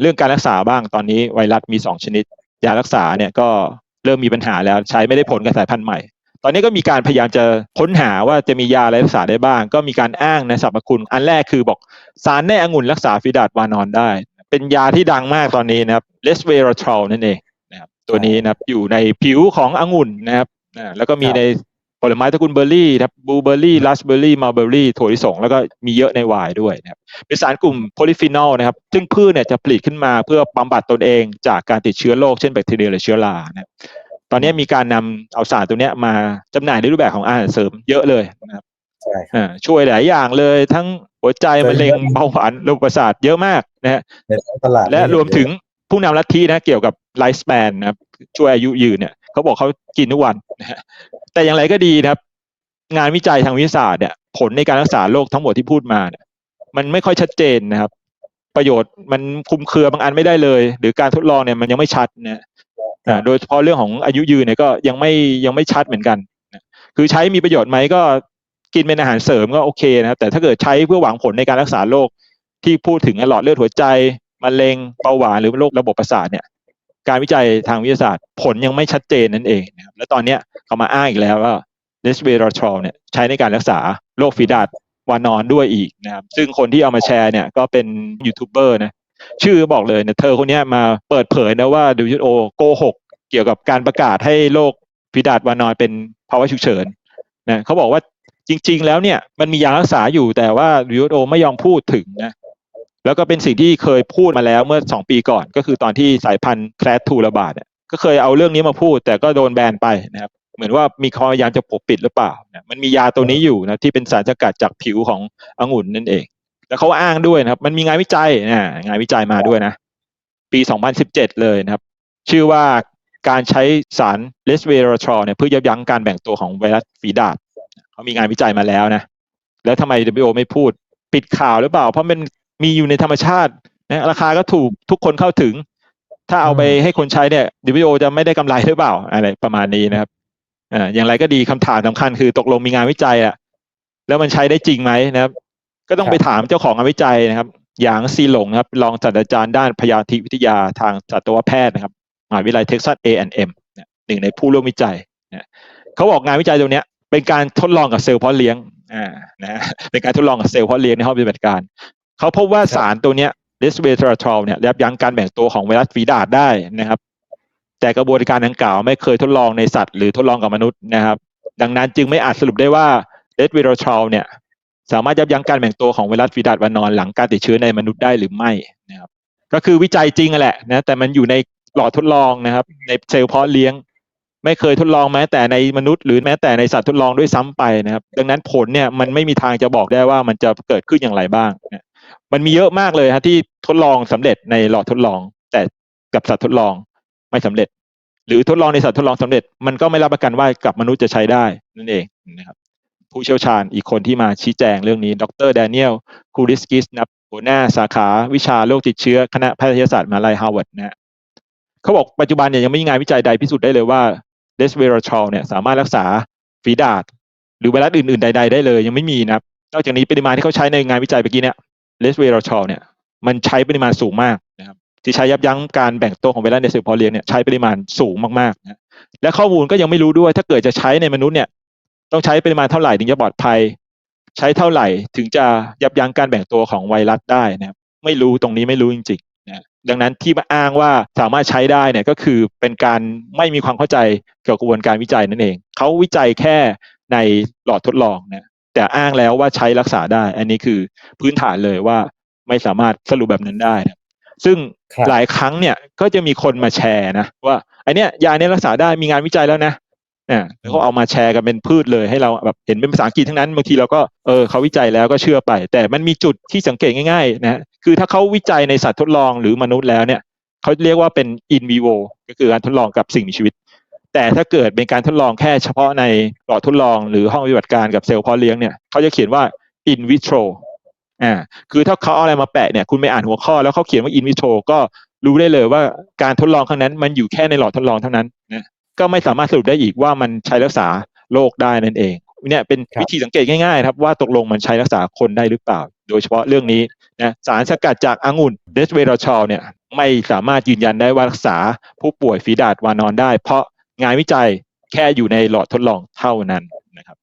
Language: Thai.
เรื่องการรักษาบ้างตอนนี้ไวรัสมี 2 ชนิด ยารักษาเนี่ยก็เริ่มมีปัญหาแล้วใช้ไม่ได้ผลกับสายพันธุ์ใหม่ ตอนนี้ก็มีการพยายามจะค้นหาว่าจะมียาอะไรรักษาได้บ้าง ก็มีการอ้างในสรรพคุณ อันแรกคือบอกสารในองุ่นรักษาฟีดาดวานอนได้ เป็นยาที่ดังมากตอนนี้นะครับเลสเวอร์ทรอลนั่นเองนะครับตัวนี้นะครับอยู่ในผิวขององุ่นนะครับแล้วก็มีใน ผลไม้ตระกูลเบอร์รี่ครับบลูเบอร์รี่ราสเบอร์รี่มาเบอร์รี่ถั่วลิสงแล้วก็มีเยอะในไวน์ด้วยนะครับเป็นสารกลุ่มโพลิฟีนอลนะครับ ซึ่งพืชเนี่ยจะผลิตขึ้นมาเพื่อบำบัดตนเองจากการติดเชื้อโรคเช่นแบคทีเรียหรือเชื้อรานะครับตอนนี้มีการนำเอาสารตัวเนี้ยมาจำหน่ายในรูปแบบของอาหารเสริมเยอะเลยนะครับใช่อ่าช่วยหลายอย่างเลยทั้งหัวใจมะเร็งเบาหวานระบบประสาทเยอะมากนะฮะในท้องตลาดและรวมถึงผู้นำลัทธินะเกี่ยวกับไลฟ์ส p ปนนะครับช่วยอายุยืนเนี่ย เขาบอกเขากินทุกวันนะฮะแต่อย่างไรก็ดีนะครับ งานวิจัยทางวิทยาศาสตร์เนี่ยผลในการรักษาโรคทั้งหมดที่พูดมาเนี่ยมันไม่ค่อยชัดเจนนะครับ ประโยชน์มันคุมเครือบางอันไม่ได้เลย หรือการทดลองเนี่ยมันยังไม่ชัดนะโดยเฉพาะเรื่องของอายุยืนเนี่ยก็ยังไม่ยังไม่ชัดเหมือนกันคือใช้มีประโยชน์ไหมก็กินเป็นอาหารเสริมก็โอเคนะครับ แต่ถ้าเกิดใช้เพื่อหวังผลในการรักษาโรคที่พูดถึงหลอดเลือดหัวใจมะเร็งเบาหวานหรือโรคระบบประสาทเนี่ย การวิจัยทางวิทยาศาสตร์ ผลยังไม่ชัดเจนนั่นเองนะครับและตอนนี้เขามาอ้างอีกแล้วว่าเ e สเวอร์ทรอลเนี่ยใช้ในการรักษาโรคฝีดาดวานอนด้วยอีกนะครับซึ่งคนที่เอามาแชร์เนี่ยก็เป็นยูทูบเบอร์นะชื่อบอกเลยเนี่ยเธอคนนี้มาเปิดเผยนะว่า WHO โกหกเกี่ยวกับการประกาศให้โรคฝีดาดวานอนเป็นภาวะฉุกเฉินนะเขาบอกว่าจริง ๆ แล้วเนี่ยมันมียารักษาอยู่แต่ว่า WHO ไม่ยอมพูดถึงนะ แล้วก็เป็นสิ่งที่เคยพูดมาแล้วเมื่อสองปีก่อน ก็คือตอนที่สายพันธุ์แคลทูระบาดเนี่ยก็เคยเอาเรื่องนี้มาพูด แต่ก็โดนแบนไปนะครับเหมือนว่ามีความพยายามจะปกปิดหรือเปล่านะมันมียาตัวนี้อยู่นะที่เป็นสารสกัดจากผิวขององุ่นนั่นเอง แล้วเขาอ้างด้วยนะครับ มันมีงานวิจัยนะงานวิจัยมาด้วยนะ ปี 2017 เลยนะครับ ชื่อว่าการใช้สารเลสเวอร์ทรอเนี่ยเพื่อยับยั้งการแบ่งตัวของไวรัสฝีดาดเขามีงานวิจัยมาแล้วนะ แล้วทำไม WHO ไม่พูดปิดข่าวหรือเปล่า เพราะมัน มีอยู่ในธรรมชาตินะราคาก็ถูกทุกคนเข้าถึง ถ้าเอาไปให้คนใช้เนี่ย WHO จะไม่ได้กำไรหรือเปล่า อะไรประมาณนี้นะครับอ่าอย่างไรก็ดีคำถามสำคัญคือตกลงมีงานวิจัยอะแล้วมันใช้ได้จริงไหมนะครับ ก็ต้องไปถามเจ้าของงานวิจัยนะครับ อย่างซีหลงนะครับรองศาสตราจารย์ด้านพยาธิวิทยาทางสัตวแพทย์นะครับมหาวิทยาลัยเท็กซัส A&M นะหนึ่งในผู้ร่วมวิจัยนะเขาบอกงานวิจัยตรงเนี้ยเป็นการทดลองกับเซลล์เพาะเลี้ยงอ่านะเป็นการทดลองกับเซลล์เพาะเลี้ยงในห้องปฏิบัติการ เขาพบว่าสารตัวเนี้ยเ e สเวทราทรอลเนี่ยยับยั้งการแบ่งตัวของไวรัสฝีดาดได้นะครับ แต่กระบวนการดังกล่าวไม่เคยทดลองในสัตว์หรือทดลองกับมนุษย์นะครับ ดังนั้นจึงไม่อาจสรุปได้ว่าเ e สเวทราทรอลเนี่ย สามารถยับยั้งการแบ่งตัวของไวรัสฟีดาดวานอนหลังการติดเชื้อในมนุษย์ได้หรือไม่นะครับ ก็คือวิจัยจริงอะแหละนะแต่มันอยู่ในหลอดทดลองนะครับ ในเซลล์เพาะเลี้ยง ไม่เคยทดลองแม้แต่ในมนุษย์ หรือแม้แต่ในสัตว์ทดลองด้วยซ้ำไปนะครับ ดังนั้นผลเนี่ยมันไม่มีทางจะบอกได้ว่ามันจะเกิดขึ้นอย่างไรบ้างนะ มันมีเยอะมากเลยฮะที่ทดลองสำเร็จในหลอดทดลอง แต่กับสัตว์ทดลองไม่สำเร็จ หรือทดลองในสัตว์ทดลองสำเร็จ มันก็ไม่รับประกันว่ากับมนุษย์จะใช้ได้นั่นเองนะครับผู้เชี่ยวชาญอีกคนที่มาชี้แจงเรื่องนี้ ดรแดเนียลคูริสกิสนะหัวหน้าสาขาวิชาโรคติดเชื้อคณะแพทยศาสตร์มหาลัยฮาร์วาร์ดนะฮะเขาบอกปัจจุบันเนี่ยยังไม่มีงานวิจัยใดพิสูจน์ได้เลยว่าเดสเวอร์ทรอลเนี่ยสามารถรักษาฝีดาดหรือไวรัสอื่นๆใด ๆ ได้เลยยังไม่มีนะครับนอกจากนี้ปริมาณที่เขาใช้ในงานวิจัยเมื่อกี้เนี่ย เดสเวอร์ทรอลเนี่ยมันใช้ปริมาณสูงมากนะครับที่ใช้ยับยั้งการแบ่งตัวของไวรัสในเซลล์เพาะเลี้ยงเนี่ยใช้ปริมาณสูงมากๆนะและข้อมูลก็ยังไม่รู้ด้วย ถ้าเกิดจะใช้ในมนุษย์เนี่ยต้องใช้ปริมาณเท่าไหร่ถึงจะปลอดภัย ใช้เท่าไหร่ถึงจะยับยั้งการแบ่งตัวของไวรัสได้นะครับไม่รู้ตรงนี้ไม่รู้จริงๆนะดังนั้นที่มาอ้างว่าสามารถใช้ได้เนี่ยก็คือเป็นการไม่มีความเข้าใจเกี่ยวกับกระบวนการวิจัยนั่นเองเขาวิจัยแค่ในหลอดทดลองนะ แต่อ้างแล้วว่าใช้รักษาได้ อันนี้คือพื้นฐานเลยว่าไม่สามารถสรุปแบบนั้นได้นะซึ่งครับหลายครั้งเนี่ยก็จะมีคนมาแชร์นะว่าไอเนี้ยยาเนี้ยรักษาได้มีงานวิจัยแล้วนะเนี่ยแล้วก็เอามาแชร์กันเป็นพืชเลยให้เราแบบเห็นเป็นภาษาอังกฤษทั้งนั้นบางทีเราก็เออเขาวิจัยแล้วก็เชื่อไป แต่มันมีจุดที่สังเกตง่ายๆนะคือถ้าเขาวิจัยในสัตว์ทดลองหรือมนุษย์แล้วเนี่ยเขาเรียกว่าเป็น in vivo ก็คือการทดลองกับสิ่งมีชีวิต แต่ถ้าเกิดเป็นการทดลองแค่เฉพาะในหลอดทดลองหรือห้องปฏิบัติการกับเซลล์เพาะเลี้ยงเนี่ยเขาจะเขียนว่า in vitro อ่าคือถ้าเขาเอาอะไรมาแปะเนี่ยคุณไปอ่านหัวข้อแล้วเขาเขียนว่า in vitro ก็รู้ได้เลยว่าการทดลองครั้งนั้น มันอยู่แค่ในหลอดทดลองเท่านั้นนะก็ไม่สามารถสรุปได้อีกว่ามันใช้รักษาโรคได้นั่นเองเนี่ยเป็นวิธีสังเกตง่ายๆครับว่าตกลงมันใช้รักษาคนได้หรือเปล่า โดยเฉพาะเรื่องนี้นะสารสกัดจากองุ่นเดสเวโรชอลเนี่ยไม่สามารถยืนยันได้ว่ารักษาผู้ป่วยฝีดาดวานอนได้ เพราะ งานวิจัยแค่อยู่ในหลอดทดลองเท่านั้นนะครับ